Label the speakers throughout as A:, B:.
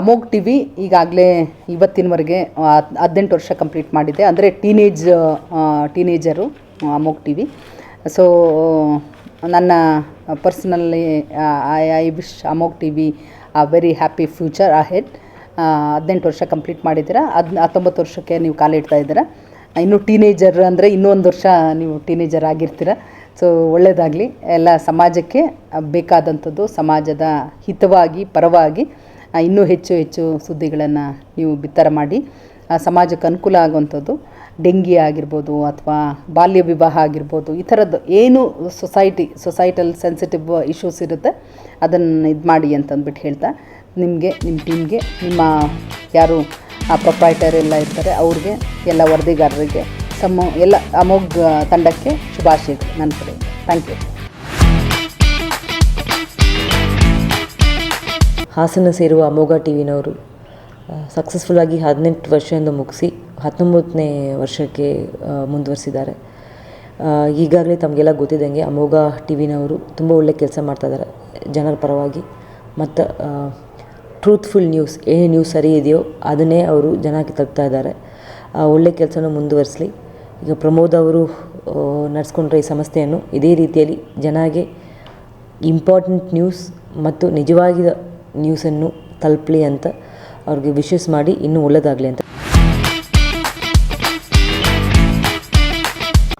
A: Amogh T V ಈಗಾಗಲೇ ಇವತ್ತಿನವರೆಗೆ ಹದಿನೆಂಟು ವರ್ಷ ಕಂಪ್ಲೀಟ್ ಮಾಡಿದೆ. ಅಂದರೆ teenage teenager Amogh TV. So ನನ್ನ personally I I wish Amogh TV a very happy future ahead ಹದಿನೆಂಟು ವರ್ಷ ಕಂಪ್ಲೀಟ್ ಮಾಡಿದ್ದೀರಾ? ಹದ್, ಹತ್ತೊಂಬತ್ತು ವರ್ಷಕ್ಕೆ ನೀವು ಕಾಲಿಡ್ತಾ ಇದ್ದೀರಾ? ಇನ್ನು ಟೀನೇಜರ್ ಅಂದರೆ ಇನ್ನೂ ಒಂದು ವರ್ಷ ನೀವು ಟೀನೇಜರ್ ಆಗಿರ್ತೀರ? ಸೊ ಒಳ್ಳೆಯದಾಗಲಿ ಎಲ್ಲ ಸಮಾಜಕ್ಕೆ ಬೇಕಾದಂಥದ್ದು ಸಮಾಜದ ಹಿತವಾಗಿ, ಪರವಾಗಿ ಇನ್ನೂ ಹೆಚ್ಚು ಹೆಚ್ಚು ಸುದ್ದಿಗಳನ್ನು ನೀವು ಬಿತ್ತರ ಮಾಡಿ. ಸಮಾಜಕ್ಕೆ ಅನುಕೂಲ ಆಗುವಂಥದ್ದು, ಡೆಂಗಿ ಆಗಿರ್ಬೋದು ಅಥವಾ ಬಾಲ್ಯ ವಿವಾಹ ಆಗಿರ್ಬೋದು, ಈ ಥರದ್ದು ಏನು ಸೊಸೈಟಿ ಸೊಸೈಟಲ್ ಸೆನ್ಸಿಟಿವ್ ಇಶ್ಯೂಸ್ ಇರುತ್ತೆ, ಅದನ್ನು ಇದು ಮಾಡಿ ಅಂತಂದ್ಬಿಟ್ಟು ಹೇಳ್ತಾ, ನಿಮಗೆ ನಿಮ್ಮ ಟೀಮ್ಗೆ ನಿಮ್ಮ ಯಾರು ಆ ಪ್ರೊಪ್ರೈಟರ್ ಎಲ್ಲ ಇರ್ತಾರೆ, ಅವ್ರಿಗೆ ಎಲ್ಲ ವರದಿಗಾರರಿಗೆ ಸಮ ಎಲ್ಲ ಅಮೋಘ ತಂಡಕ್ಕೆ ಶುಭಾಶಯಗಳು. ನನ್ನ ಕಡೆ ಥ್ಯಾಂಕ್ ಯು
B: ಹಾಸನ ಸೇರುವ ಅಮೋಘ ಟಿ ವಿನವರು ಸಕ್ಸಸ್ಫುಲ್ಲಾಗಿ ಹದಿನೆಂಟು ವರ್ಷದಿಂದ ಮುಗಿಸಿ ಹತ್ತೊಂಬತ್ತನೇ ವರ್ಷಕ್ಕೆ ಮುಂದುವರಿಸಿದ್ದಾರೆ. ಈಗಾಗಲೇ ತಮಗೆಲ್ಲ ಗೊತ್ತಿದ್ದಂಗೆ ಅಮೋಘ ಟಿ ವಿನವರು ತುಂಬ ಒಳ್ಳೆ ಕೆಲಸ ಮಾಡ್ತಾಯಿದ್ದಾರೆ ಜನರ ಪರವಾಗಿ. ಮತ್ತು ಟ್ರೂತ್ಫುಲ್ ನ್ಯೂಸ್ ಏನೇ ನ್ಯೂಸ್ ಸರಿ ಇದೆಯೋ ಅದನ್ನೇ ಅವರು ಜನಕ್ಕೆ ತಲುಪ್ತಾ ಇದ್ದಾರೆ. ಒಳ್ಳೆ ಕೆಲಸನೂ ಮುಂದುವರಿಸಲಿ. ಈಗ ಪ್ರಮೋದ್ ಅವರು ನಡೆಸ್ಕೊಂಡ್ರೆ ಈ ಸಂಸ್ಥೆಯನ್ನು ಇದೇ ರೀತಿಯಲ್ಲಿ ಜನಗೆ ಇಂಪಾರ್ಟೆಂಟ್ ನ್ಯೂಸ್ ಮತ್ತು ನಿಜವಾಗಿದ ನ್ಯೂಸನ್ನು ತಲುಪಲಿ ಅಂತ ಅವ್ರಿಗೆ ವಿಶಸ್ ಮಾಡಿ ಇನ್ನೂ ಒಳ್ಳೆಯದಾಗಲಿ ಅಂತ.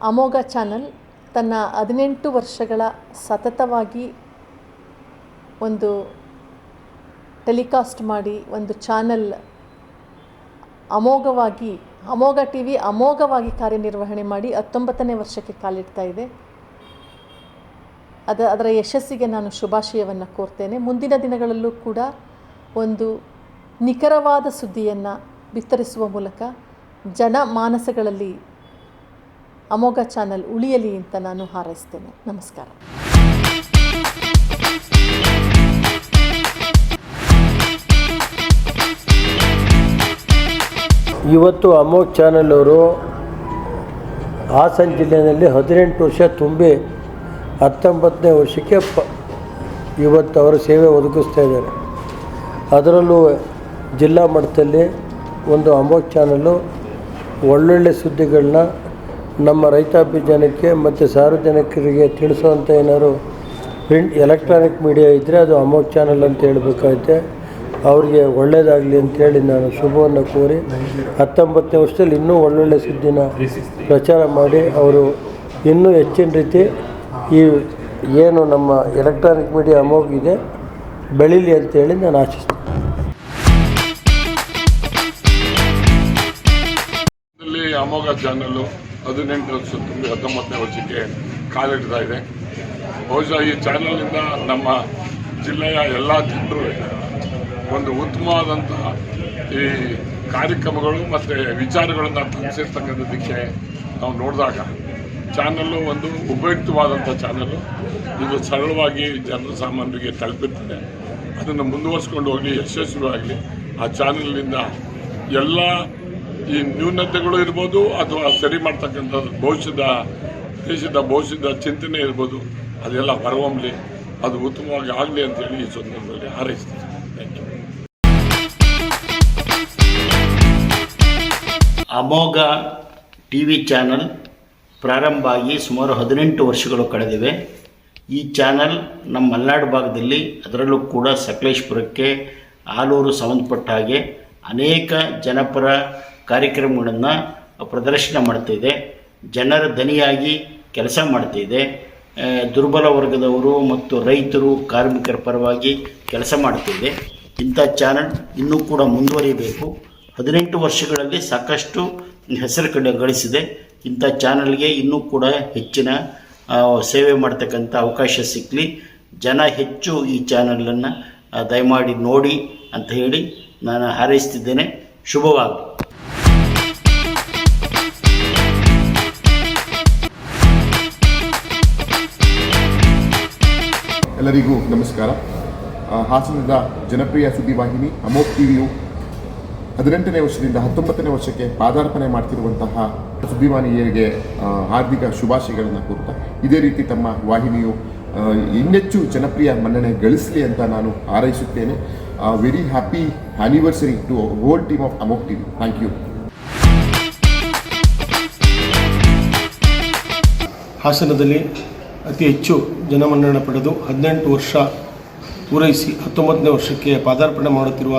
C: ಅಮೋಘ ಚಾನಲ್ ತನ್ನ ಹದಿನೆಂಟು ವರ್ಷಗಳ ಸತತವಾಗಿ ಒಂದು ಟೆಲಿಕಾಸ್ಟ್ ಮಾಡಿ ಒಂದು ಚಾನಲ್ ಅಮೋಘವಾಗಿ, ಅಮೋಘ ಟಿ ವಿ ಅಮೋಘವಾಗಿ ಕಾರ್ಯನಿರ್ವಹಣೆ ಮಾಡಿ ಹತ್ತೊಂಬತ್ತನೇ ವರ್ಷಕ್ಕೆ ಕಾಲಿಡ್ತಾ ಇದೆ. ಅದ ಅದರ ಯಶಸ್ಸಿಗೆ ನಾನು ಶುಭಾಶಯವನ್ನು ಕೋರ್ತೇನೆ. ಮುಂದಿನ ದಿನಗಳಲ್ಲೂ ಕೂಡ ಒಂದು ನಿಖರವಾದ ಸುದ್ದಿಯನ್ನು ಬಿತ್ತರಿಸುವ ಮೂಲಕ ಜನ ಮಾನಸಗಳಲ್ಲಿ ಅಮೋಘ ಚಾನಲ್ ಉಳಿಯಲಿ ಅಂತ ನಾನು ಹಾರೈಸ್ತೇನೆ. ನಮಸ್ಕಾರ.
D: ಇವತ್ತು ಅಮೋಕ್ ಚಾನಲ್ ಅವರು ಹಾಸನ ಜಿಲ್ಲೆಯಲ್ಲಿ ಹದಿನೆಂಟು ವರ್ಷ ತುಂಬಿ ಹತ್ತೊಂಬತ್ತನೇ ವರ್ಷಕ್ಕೆ ಪ ಇವತ್ತು ಅವರು ಸೇವೆ ಒದಗಿಸ್ತಾ ಇದ್ದಾರೆ. ಅದರಲ್ಲೂ ಜಿಲ್ಲಾ ಮಟ್ಟದಲ್ಲಿ ಒಂದು ಅಂಬೋಕ್ ಚಾನಲ್ಲು ಒಳ್ಳೊಳ್ಳೆ ಸುದ್ದಿಗಳನ್ನ ನಮ್ಮ ರೈತಾಪಿ ಜನಕ್ಕೆ ಮತ್ತು ಸಾರ್ವಜನಿಕರಿಗೆ ತಿಳಿಸುವಂಥ ಏನಾದ್ರು ಪ್ರಿಂಟ್ ಎಲೆಕ್ಟ್ರಾನಿಕ್ ಮೀಡಿಯಾ ಇದ್ದರೆ ಅದು ಅಮೋಕ್ ಚಾನಲ್ ಅಂತ ಹೇಳಬೇಕಾಗುತ್ತೆ ಅವ್ರಿಗೆ ಒಳ್ಳೆಯದಾಗಲಿ ಅಂತೇಳಿ ನಾನು ಶುಭವನ್ನು ಕೋರಿ ಹತ್ತೊಂಬತ್ತನೇ ವರ್ಷದಲ್ಲಿ ಇನ್ನೂ ಒಳ್ಳೊಳ್ಳೆ ಸುದ್ದಿನ ಪ್ರಚಾರ ಮಾಡಿ ಅವರು ಇನ್ನೂ ಹೆಚ್ಚಿನ ರೀತಿ ಈ ಏನು ನಮ್ಮ ಎಲೆಕ್ಟ್ರಾನಿಕ್ ಮೀಡಿಯಾ ಅಮೋಘಿದೆ ಬೆಳೀಲಿ ಅಂತೇಳಿ ನಾನು ಆಶಿಸ್ತೀನಿ.
E: ಅಮೋಘ ಚಾನಲ್ಲು ಹದಿನೆಂಟು ವರ್ಷ ತುಂಬಿ ಹತ್ತೊಂಬತ್ತನೇ ವರ್ಷಕ್ಕೆ ಕಾಲಿಡ್ತಾ ಇದೆ. ಬಹುಶಃ ಈ ಚಾನಲ್ನಿಂದ ನಮ್ಮ ಜಿಲ್ಲೆಯ ಎಲ್ಲ ಜನರು ಒಂದು ಉತ್ತಮವಾದಂತಹ ಈ ಕಾರ್ಯಕ್ರಮಗಳು ಮತ್ತು ವಿಚಾರಗಳನ್ನು ತಲುಪಿಸಿರ್ತಕ್ಕಂಥದ್ದಕ್ಕೆ ನಾವು ನೋಡಿದಾಗ ಚಾನಲ್ಲು ಒಂದು ಉಪಯುಕ್ತವಾದಂಥ ಚಾನಲ್ಲು. ಇದು ಸರಳವಾಗಿ ಜನರ ಸಾಮಾನ್ಯರಿಗೆ ತಲುಪಿರ್ತದೆ ಅದನ್ನು ಮುಂದುವರಿಸ್ಕೊಂಡು ಹೋಗಲಿ ಯಶಸ್ವಿಯಾಗಲಿ ಆ ಚಾನಲ್ನಿಂದ ಎಲ್ಲ ಈ ನ್ಯೂನತೆಗಳು ಇರ್ಬೋದು ಅಥವಾ ಸರಿ ಮಾಡ್ತಕ್ಕಂಥದ್ದು ಭವಿಷ್ಯದ, ದೇಶದ ಭವಿಷ್ಯದ ಚಿಂತನೆ ಇರ್ಬೋದು, ಅದೆಲ್ಲ ಹೊರಹೊಮ್ಮಲಿ ಅದು ಉತ್ತಮವಾಗಿ ಆಗಲಿ ಅಂತೇಳಿ ಈ ಸಂದರ್ಭದಲ್ಲಿ ಹಾರೈಸ್ತೀನಿ. Thank you
F: Amogha TV channel ಪ್ರಾರಂಭ ಆಗಿ ಸುಮಾರು ಹದಿನೆಂಟು ವರ್ಷಗಳು ಕಳೆದಿವೆ. ಈ ಚಾನಲ್ ನಮ್ಮ ಮಲೆನಾಡು ಭಾಗದಲ್ಲಿ, ಅದರಲ್ಲೂ ಕೂಡ ಸಕಲೇಶ್ಪುರಕ್ಕೆ, ಆಲೂರು ಸಂಬಂಧಪಟ್ಟ ಹಾಗೆ ಅನೇಕ ಜನಪರ ಕಾರ್ಯಕ್ರಮಗಳನ್ನು ಪ್ರದರ್ಶನ ಮಾಡ್ತಿದೆ. ಜನರ ದನಿಯಾಗಿ ಕೆಲಸ ಮಾಡ್ತಿದೆ. ದುರ್ಬಲ ವರ್ಗದವರು ಮತ್ತು ರೈತರು, ಕಾರ್ಮಿಕರ ಪರವಾಗಿ ಕೆಲಸ ಮಾಡ್ತಿದೆ. ಇಂಥ ಚಾನಲ್ ಇನ್ನೂ ಕೂಡ ಮುಂದುವರಿಬೇಕು. ಹದಿನೆಂಟು ವರ್ಷಗಳಲ್ಲಿ ಸಾಕಷ್ಟು ಹೆಸರು ಕಡೆ ಗಳಿಸಿದೆ. ಇಂಥ ಚಾನಲ್ಗೆ ಇನ್ನೂ ಕೂಡ ಹೆಚ್ಚಿನ ಸೇವೆ ಮಾಡ್ತಕ್ಕಂಥ ಅವಕಾಶ ಸಿಕ್ಕಲಿ ಜನ ಹೆಚ್ಚು ಈ ಚಾನಲನ್ನು ದಯಮಾಡಿ ನೋಡಿ ಅಂತ ಹೇಳಿ ನಾನು ಹಾರೈಸ್ತಿದ್ದೇನೆ. ಶುಭವಾಗಲಿ.
G: ಎಲ್ಲರಿಗೂ ನಮಸ್ಕಾರ. ಹಾಸನದ ಜನಪ್ರಿಯ ಸುದ್ದಿವಾಹಿನಿ ಅಮೋಕ್ ಟಿವಿಯು ಹದಿನೆಂಟನೇ ವರ್ಷದಿಂದ ಹತ್ತೊಂಬತ್ತನೇ ವರ್ಷಕ್ಕೆ ಪಾದಾರ್ಪಣೆ ಮಾಡ್ತಿರುವಂತಹ ಸುದ್ದಿವಾಹಿನಿಯರಿಗೆ ಆ, ಹಾರ್ದಿಕ ಶುಭಾಶಯಗಳನ್ನು ಕೋರುತ್ತಾ ಇದೇ ರೀತಿ ತಮ್ಮ ವಾಹಿನಿಯು ಇನ್ನೆಚ್ಚು ಜನಪ್ರಿಯ ಮನ್ನಣೆ ಗಳಿಸಲಿ ಅಂತ ನಾನು ಹಾರೈಸುತ್ತೇನೆ. Very happy anniversary to whole team of Amogh team V thank you
H: ಹಾಸನದಲ್ಲಿ ಅತಿ ಹೆಚ್ಚು ಜನಮನ್ನಣೆ ಪಡೆದು ಹದಿನೆಂಟು ವರ್ಷ ಪೂರೈಸಿ ಹತ್ತೊಂಬತ್ತನೇ ವರ್ಷಕ್ಕೆ ಪಾದಾರ್ಪಣೆ ಮಾಡುತ್ತಿರುವ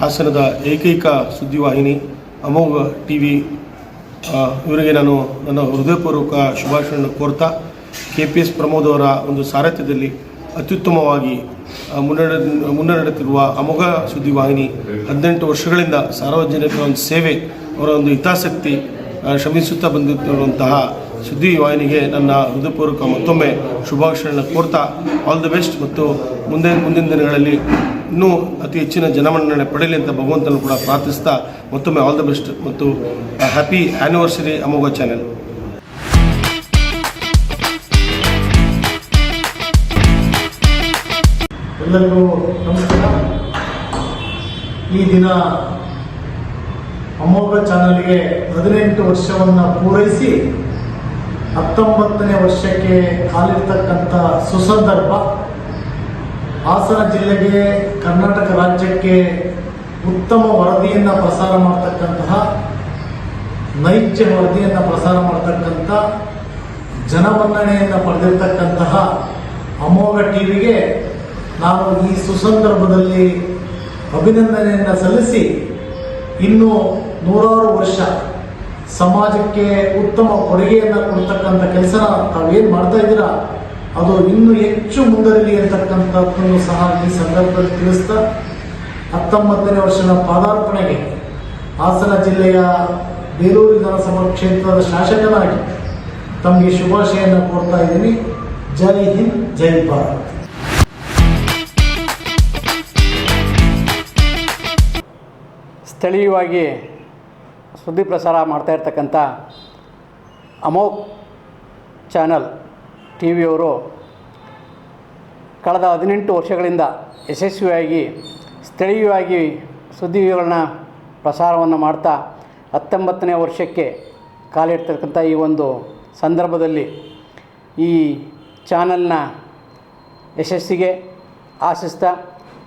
H: ಹಾಸನದ ಏಕೈಕ ಸುದ್ದಿವಾಹಿನಿ ಅಮೋಘ ಟಿ ವಿ ಇವರಿಗೆ ನಾನು ನನ್ನ ಹೃದಯಪೂರ್ವಕ ಶುಭಾಶಯವನ್ನು ಕೋರ್ತಾ ಕೆ ಪಿ ಎಸ್ ಪ್ರಮೋದ್ ಅವರ ಒಂದು ಸಾರಥ್ಯದಲ್ಲಿ ಅತ್ಯುತ್ತಮವಾಗಿ ಮುನ್ನಡೆ ಮುನ್ನಡೆಯುತ್ತಿರುವ ಅಮೋಘ ಸುದ್ದಿವಾಹಿನಿ ಹದಿನೆಂಟು ವರ್ಷಗಳಿಂದ ಸಾರ್ವಜನಿಕರ ಒಂದು ಸೇವೆ, ಅವರ ಒಂದು ಹಿತಾಸಕ್ತಿ ಶ್ರಮಿಸುತ್ತಾ ಬಂದಿರುವಂತಹ ಸುದ್ದಿವಾಹಿನಿಗೆ ನನ್ನ ಹೃದಯಪೂರ್ವಕ ಮತ್ತೊಮ್ಮೆ ಶುಭಾಶಯಗಳನ್ನು ಕೋರ್ತಾ, ಆಲ್ ದಿ ಬೆಸ್ಟ್ ಮತ್ತು ಮುಂದೆ, ಮುಂದಿನ ದಿನಗಳಲ್ಲಿ ಇನ್ನೂ ಅತಿ ಹೆಚ್ಚಿನ ಜನಮನ್ನಣೆ ಪಡೆಯಲಿ ಅಂತ ಭಗವಂತನ ಕೂಡ ಪ್ರಾರ್ಥಿಸ್ತಾ ಮತ್ತೊಮ್ಮೆ ಆಲ್ ದ ಬೆಸ್ಟ್ ಮತ್ತು ಹ್ಯಾಪಿ ಆ್ಯನಿವರ್ಸರಿ ಅಮೋಘ ಚಾನೆಲ್
I: ಎಲ್ಲರಿಗೂ ನಮಸ್ಕಾರ. ಈ ದಿನ ಅಮೋಘ ಚಾನಲ್ಗೆ ಹದಿನೆಂಟು ವರ್ಷವನ್ನು ಪೂರೈಸಿ ಹತ್ತೊಂಬತ್ತನೇ ವರ್ಷಕ್ಕೆ ಕಾಲಿರ್ತಕ್ಕಂಥ ಸುಸಂದರ್ಭ ಹಾಸನ ಜಿಲ್ಲೆಗೆ ಕರ್ನಾಟಕ ರಾಜ್ಯಕ್ಕೆ ಉತ್ತಮ ವರದಿಯನ್ನು ಪ್ರಸಾರ ಮಾಡ್ತಕ್ಕಂತಹ, ನೈಜ ವರದಿಯನ್ನು ಪ್ರಸಾರ ಮಾಡ್ತಕ್ಕಂಥ ಜನಮನ್ನಣೆಯನ್ನು ಪಡೆದಿರ್ತಕ್ಕಂತಹ ಅಮೋಘ ಟಿವಿಗೆ ನಾನು ಈ ಸುಸಂದರ್ಭದಲ್ಲಿ ಅಭಿನಂದನೆಯನ್ನು ಸಲ್ಲಿಸಿ ಇನ್ನು ನೂರಾರು ವರ್ಷ ಸಮಾಜಕ್ಕೆ ಉತ್ತಮ ಕೊಡುಗೆಯನ್ನು ಕೊಡ್ತಕ್ಕಂಥ ಕೆಲಸ ತಾವೇನು ಮಾಡ್ತಾ ಇದ್ದೀರಾ? ಅದು ಇನ್ನೂ ಹೆಚ್ಚು ಮುಂದರಲಿ ಅಂತಕ್ಕಂಥದ್ದನ್ನು ಸಹ ಈ ಸಂದರ್ಭದಲ್ಲಿ ತಿಳಿಸ್ತಾ ಹತ್ತೊಂಬತ್ತನೇ ವರ್ಷದ ಪಾದಾರ್ಪಣೆಗೆ ಹಾಸನ ಜಿಲ್ಲೆಯ ಬೇಲೂರು ವಿಧಾನಸಭಾ ಕ್ಷೇತ್ರದ ಶಾಸಕನಾಗಿ ತಮಗೆ ಶುಭಾಶಯನ್ನು ಕೊಡ್ತಾ ಇದ್ದೀನಿ. ಜೈ ಹಿಂದ್, ಜೈ ಭಾರತ್.
J: ಸ್ಥಳೀಯವಾಗಿ ಸುದ್ದಿ ಪ್ರಸಾರ ಮಾಡ್ತಾ ಇರ್ತಕ್ಕಂಥ ಅಮೋಕ್ ಚಾನಲ್ ಟಿ ವಿಯವರು ಕಳೆದ ಹದಿನೆಂಟು ವರ್ಷಗಳಿಂದ ಯಶಸ್ವಿಯಾಗಿ, ಸ್ಥಳೀಯವಾಗಿ ಸುದ್ದಿಗಳನ್ನ ಪ್ರಸಾರವನ್ನು ಮಾಡ್ತಾ ಹತ್ತೊಂಬತ್ತನೇ ವರ್ಷಕ್ಕೆ ಕಾಲಿಡ್ತಕ್ಕಂಥ ಈ ಒಂದು ಸಂದರ್ಭದಲ್ಲಿ ಈ ಚಾನಲ್ನ ಯಶಸ್ಸಿಗೆ ಆಶಿಸ್ತಾ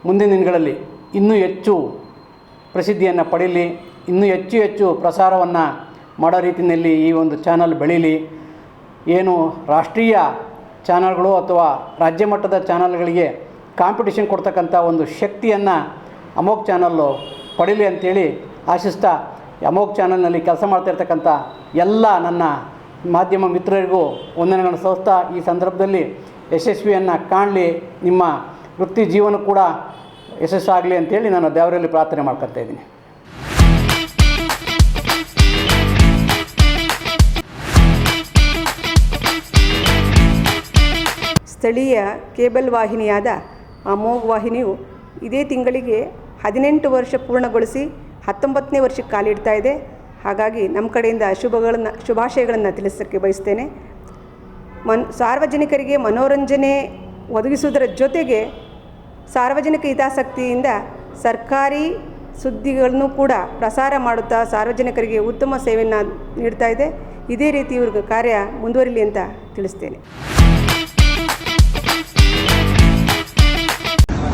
J: ಮುಂದಿನ ದಿನಗಳಲ್ಲಿ ಇನ್ನೂ ಹೆಚ್ಚು ಪ್ರಸಿದ್ಧಿಯನ್ನು ಪಡೀಲಿ, ಇನ್ನೂ ಹೆಚ್ಚು ಹೆಚ್ಚು ಪ್ರಸಾರವನ್ನು ಮಾಡೋ ರೀತಿಯಲ್ಲಿ ಈ ಒಂದು ಚಾನಲ್ ಬೆಳೀಲಿ. ಏನು ರಾಷ್ಟ್ರೀಯ ಚಾನಲ್ಗಳು ಅಥವಾ ರಾಜ್ಯ ಮಟ್ಟದ ಚಾನಲ್ಗಳಿಗೆ ಕಾಂಪಿಟೇಷನ್ ಕೊಡ್ತಕ್ಕಂಥ ಒಂದು ಶಕ್ತಿಯನ್ನು ಅಮೋಕ್ ಚಾನಲ್ಲು ಪಡೀಲಿ ಅಂತೇಳಿ ಆಶಿಸ್ತಾ ಅಮೋಕ್ ಚಾನಲ್ನಲ್ಲಿ ಕೆಲಸ ಮಾಡ್ತಾ ಇರ್ತಕ್ಕಂಥ ಎಲ್ಲ ನನ್ನ ಮಾಧ್ಯಮ ಮಿತ್ರರಿಗೂ ವಂದನೆಗಳನ್ನು ಸಲ್ಲಿಸ್ತಾ ಈ ಸಂದರ್ಭದಲ್ಲಿ ಯಶಸ್ವಿಯನ್ನು ಕಾಣಲಿ, ನಿಮ್ಮ ವೃತ್ತಿ ಜೀವನ ಕೂಡ ಯಶಸ್ಸಾಗಲಿ ಅಂತೇಳಿ ನಾನು ದೇವರಲ್ಲಿ ಪ್ರಾರ್ಥನೆ ಮಾಡ್ಕೊತಾ ಇದ್ದೀನಿ.
K: ಸ್ಥಳೀಯ ಕೇಬಲ್ ವಾಹಿನಿಯಾದ ಅಮೋಘ್ ವಾಹಿನಿಯು ಇದೇ ತಿಂಗಳಿಗೆ ಹದಿನೆಂಟು ವರ್ಷ ಪೂರ್ಣಗೊಳಿಸಿ ಹತ್ತೊಂಬತ್ತನೇ ವರ್ಷಕ್ಕೆ ಕಾಲಿಡ್ತಾ ಇದೆ. ಹಾಗಾಗಿ ನಮ್ಮ ಕಡೆಯಿಂದ ಶುಭಗಳನ್ನು, ಶುಭಾಶಯಗಳನ್ನು ತಿಳಿಸೋಕ್ಕೆ ಬಯಸ್ತೇನೆ. ಮನ್, ಸಾರ್ವಜನಿಕರಿಗೆ ಮನೋರಂಜನೆ ಒದಗಿಸುವುದರ ಜೊತೆಗೆ ಸಾರ್ವಜನಿಕ ಹಿತಾಸಕ್ತಿಯಿಂದ ಸರ್ಕಾರಿ ಸುದ್ದಿಗಳನ್ನು ಕೂಡ ಪ್ರಸಾರ ಮಾಡುತ್ತಾ ಸಾರ್ವಜನಿಕರಿಗೆ ಉತ್ತಮ ಸೇವೆಯನ್ನು ನೀಡ್ತಾ ಇದೆ. ಇದೇ ರೀತಿ ಇವ್ರಿಗೆ ಕಾರ್ಯ ಮುಂದುವರಿಲಿ ಅಂತ ತಿಳಿಸ್ತೇನೆ.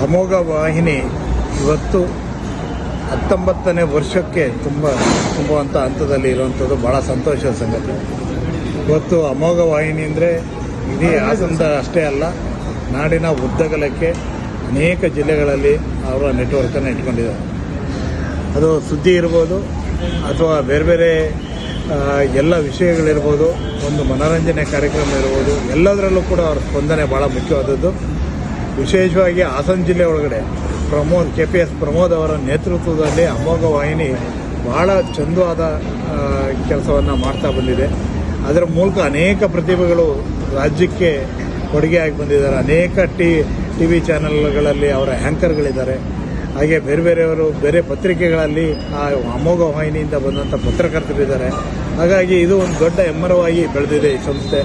I: ಅಮೋಘ ವಾಹಿನಿ ಇವತ್ತು ಹತ್ತೊಂಬತ್ತನೇ ವರ್ಷಕ್ಕೆ ತುಂಬ ತುಂಬುವಂಥ ಹಂತದಲ್ಲಿ ಇರುವಂಥದ್ದು ಭಾಳ ಸಂತೋಷದ ಸಂಗತಿ. ಇವತ್ತು ಅಮೋಘ ವಾಹಿನಿ ಅಂದರೆ ಇಡೀ ಹಾಸನದ ಅಷ್ಟೇ ಅಲ್ಲ, ನಾಡಿನ ಉದ್ದಗಲಕ್ಕೆ ಅನೇಕ ಜಿಲ್ಲೆಗಳಲ್ಲಿ ಅವರ ನೆಟ್ವರ್ಕನ್ನು ಇಟ್ಕೊಂಡಿದ್ದಾರೆ. ಅದು ಸುದ್ದಿ ಇರ್ಬೋದು ಅಥವಾ ಬೇರೆ ಬೇರೆ ಎಲ್ಲ ವಿಷಯಗಳಿರ್ಬೋದು, ಒಂದು ಮನೋರಂಜನೆ ಕಾರ್ಯಕ್ರಮ ಇರ್ಬೋದು, ಎಲ್ಲದರಲ್ಲೂ ಕೂಡ ಅವರ ಸ್ಪಂದನೆ ಭಾಳ ಮುಖ್ಯವಾದದ್ದು. ವಿಶೇಷವಾಗಿ ಹಾಸನ ಜಿಲ್ಲೆ ಒಳಗಡೆ Pramod K P S Pramod ಅವರ ನೇತೃತ್ವದಲ್ಲಿ ಅಮೋಘ ವಾಹಿನಿ ಭಾಳ ಚಂದವಾದ ಕೆಲಸವನ್ನು ಮಾಡ್ತಾ ಬಂದಿದೆ. ಅದರ ಮೂಲಕ ಅನೇಕ ಪ್ರತಿಭೆಗಳು ರಾಜ್ಯಕ್ಕೆ ಕೊಡುಗೆಯಾಗಿ ಬಂದಿದ್ದಾರೆ. ಅನೇಕ ಟಿ ಟಿ ವಿ ಚಾನೆಲ್ಗಳಲ್ಲಿ ಅವರ ಆ್ಯಂಕರ್ಗಳಿದ್ದಾರೆ ಹಾಗೆ ಬೇರೆ ಬೇರೆಯವರು ಬೇರೆ ಪತ್ರಿಕೆಗಳಲ್ಲಿ ಆ ಅಮೋಘ ವಾಹಿನಿಯಿಂದ ಬಂದಂಥ ಪತ್ರಕರ್ತರಿದ್ದಾರೆ ಹಾಗಾಗಿ ಇದು ಒಂದು ದೊಡ್ಡ ಹೆಮ್ಮರವಾಗಿ ಬೆಳೆದಿದೆ ಈ ಸಂಸ್ಥೆ.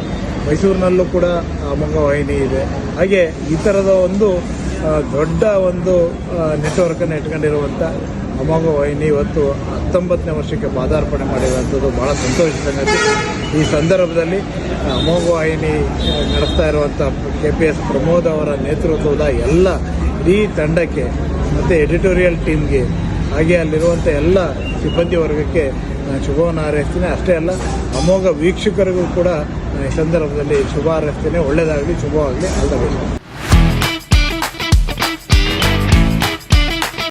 I: ಮೈಸೂರಿನಲ್ಲೂ ಕೂಡ ಅಮೋಘ ವಾಹಿನಿ ಇದೆ. ಹಾಗೆ ಈ ಥರದ ಒಂದು ದೊಡ್ಡ ಒಂದು ನೆಟ್ವರ್ಕನ್ನು ಇಟ್ಕೊಂಡಿರುವಂಥ ಅಮೋಘ ವಾಹಿನಿ ಇವತ್ತು ಹತ್ತೊಂಬತ್ತನೇ ವರ್ಷಕ್ಕೆ ಪಾದಾರ್ಪಣೆ ಮಾಡಿರುವಂಥದ್ದು ಭಾಳ ಸಂತೋಷದ ಸಂಗತಿ. ಈ ಸಂದರ್ಭದಲ್ಲಿ ಅಮೋಘ ವಾಹಿನಿ ನಡೆಸ್ತಾ ಇರುವಂಥ ಕೆ ಪಿ ಎಸ್ ಪ್ರಮೋದ್ ಅವರ ನೇತೃತ್ವದ ಎಲ್ಲ ಇಡೀ ತಂಡಕ್ಕೆ ಮತ್ತು ಎಡಿಟೋರಿಯಲ್ ಟೀಮ್ಗೆ ಹಾಗೆ ಅಲ್ಲಿರುವಂಥ ಎಲ್ಲ ಸಿಬ್ಬಂದಿ ವರ್ಗಕ್ಕೆ ನಾನು ಶುಭವನ್ನು ಹಾರೈಸ್ತೀನಿ. ಅಷ್ಟೇ ಅಲ್ಲ, ಅಮೋಘ ವೀಕ್ಷಕರಿಗೂ ಕೂಡ ಈ ಸಂದರ್ಭದಲ್ಲಿ ಶುಭ ಹಾರೈಸ್ತೀನಿ. ಒಳ್ಳೆಯದಾಗಲಿ ಶುಭವಾಗಲಿ. ಅಲ್ಲದೇ